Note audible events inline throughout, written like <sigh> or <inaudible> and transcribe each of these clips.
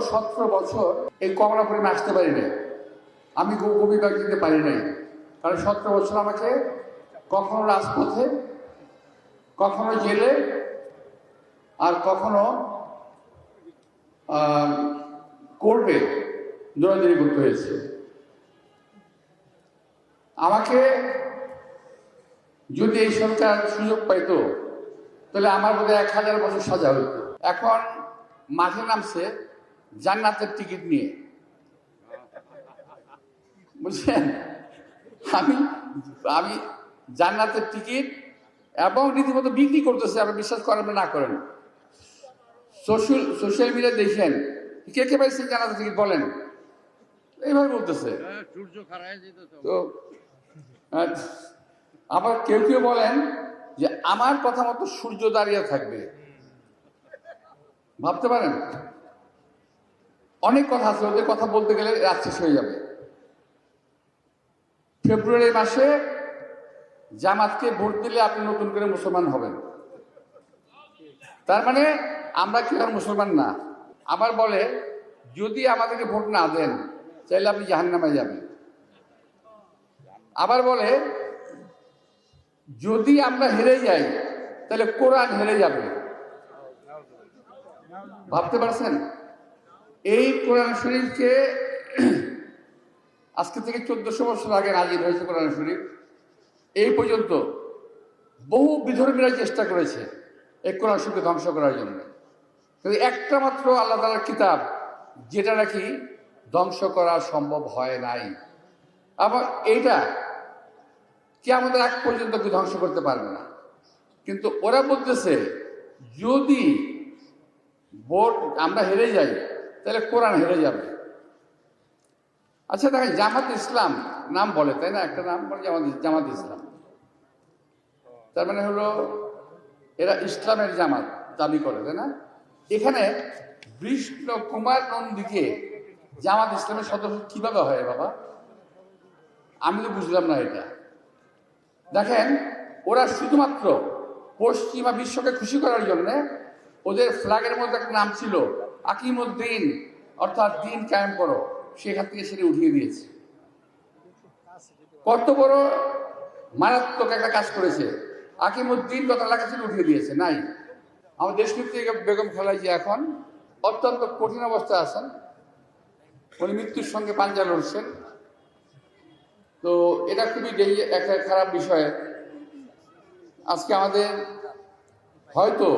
সতেরো বছর এই কমলাপুরে আমি আসতে পারি নাই। আমি গো- বাগ দিতে পারি নাই। কারণ সতেরো বছর আমাকে কখনো রাজপথে, কখনো জেলে, আর কখনো কোর্টে দৌড়াদৌড়ি করতে হয়েছে। আমাকে যদি এই সরকার সুযোগ পাইতো, তাহলে আমার বোধ এক হাজার বছর সাজা হইতো। এখন মাঠে নামছে জান্নাতের টিকিট নিয়ে। বুঝছেন? আমি আমি জান্নাতের টিকিট এবং রীতিমতো বিক্রি করতেছে আপনি বিশ্বাস করেন না করেন। সোশ্যাল সোশ্যাল মিডিয়া দেখেন কে কে পাইছেন জান্নাতের টিকিট বলেন? এইভাবে বলতেছে। তো আবার কেউ কেউ বলেন যে আমার কথা মতো সূর্য দাঁড়িয়ে থাকবে। ভাবতে পারেন? অনেক কথা আছে, ওদের কথা বলতে গেলে রাত শেষ হয়ে যাবে। ফেব্রুয়ারি মাসে জামাতকে ভোট দিলে আপনি নতুন করে মুসলমান হবেন। তার মানে আমরা কি আর মুসলমান না? আবার বলে, যদি আমাদেরকে ভোট না দেন চাইলে আপনি জাহান্নামে যাবেন। আবার বলে, যদি আমরা হেরে যাই, তাহলে কোরআন হেরে যাবে। ভাবতে পারছেন? এই কোরআন শরীফকে <clears throat> আজকে থেকে চোদ্দশো বছর আগে নাজির হয়েছে কোরআন শরীফ। এই পর্যন্ত বহু বিধর্মীরা চেষ্টা করেছে এই কোরআন শরীফকে ধ্বংস করার জন্য। কিন্তু একটা মাত্র আল্লাহ তালার কিতাব, যেটা নাকি ধ্বংস করা সম্ভব হয় নাই। আবার এইটা কে আমাদের এক পর্যন্ত কেউ ধ্বংস করতে পারবে না। কিন্তু ওরা বলতেছে, যদি ভোট আমরা হেরে যাই তাহলে কোরআন হেরে যাবে। আচ্ছা দেখেন, জামাত ইসলাম নাম বলে, তাই না? একটা নাম বলে জামাত জামাত ইসলাম। তার মানে হলো, এরা ইসলামের জামাত দাবি করে, তাই না? এখানে বিষ্ণু কুমার নন্দীকে জামাত ইসলামের সদস্য কীভাবে হয় বাবা? আমি তো বুঝলাম না এটা। দেখেন, ওরা শুধুমাত্র পশ্চিমা বিশ্বকে খুশি করার জন্য ওদের ফ্ল্যাগের মধ্যে একটা নাম ছিল আকিমুদ্দিন, অর্থাৎ দিন কায়েম করো, সেখান থেকে সেটা উঠিয়ে দিয়েছে। কত বড় মারাত্মক একটা কাজ করেছে। আকিমুদ্দিন কথা লেখা ছিল উঠিয়ে দিয়েছে, নাই। আমার দেশনেত্রী বেগম খালাজি এখন অত্যন্ত কঠিন অবস্থায় আছেন। উনি মৃত্যুর সঙ্গে পাঞ্জা লড়ছেন। তো এটা খুবই একটা খারাপ বিষয়। আজকে আমাদের হয়তো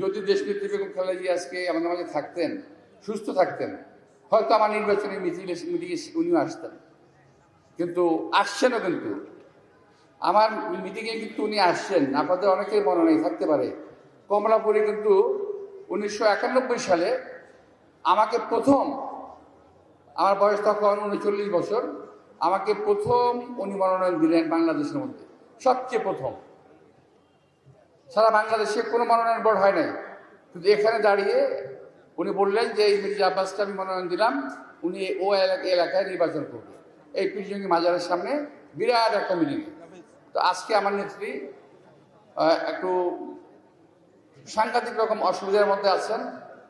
যদি দেশনেত্রী বেগম খালেদা জিয়া আজকে আমাদের মাঝে থাকতেন, সুস্থ থাকতেন, হয়তো আমার নির্বাচনী মিছিলে মিটিংয়ে উনিও আসতেন। কিন্তু আসছেনও কিন্তু। আমার মিটিংয়ে কিন্তু উনি আসছেন। আপনাদের অনেকের মনে নেই, থাকতে পারে। কমলাপুরে কিন্তু উনিশশো একানব্বই সালে আমাকে প্রথম, আমার বয়স তখন উনচল্লিশ বছর, আমাকে প্রথম উনি মনোনয়ন দিলেন বাংলাদেশের মধ্যে, সবচেয়ে প্রথম। সারা বাংলাদেশে কোনো মনোনয়ন বোর্ড হয় নাই কিন্তু এখানে দাঁড়িয়ে উনি বললেন যে, এই মির্জা আব্বাসকে আমি মনোনয়ন দিলাম। উনি ও এলাকা, এলাকায় নির্বাচন করবে। এই পীরজঙ্গি মাজারের সামনে বিরাট একটা মিটিং তো আজকে আমার নেত্রী একটু সাংঘাতিক রকম অসুবিধার মধ্যে আছেন,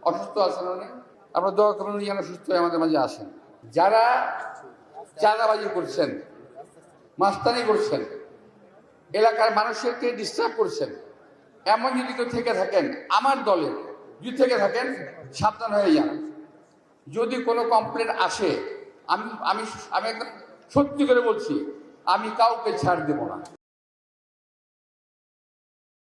অসুস্থ আছেন উনি। আমরা দোয়া উনি যেন সুস্থ হয়ে আমাদের মাঝে আসেন। যারা চাঁদাবাজি করছেন, মাস্তানি করছেন, এলাকার মানুষকে ডিস্টার্ব করছেন এমন যদি কেউ থেকে থাকেন, আমার দলে যদি থেকে থাকেন, সাবধান হয়ে যান। যদি কোনো কমপ্লেন আসে, আমি আমি আমি একদম সত্যি করে বলছি, আমি কাউকে ছাড় দেব না।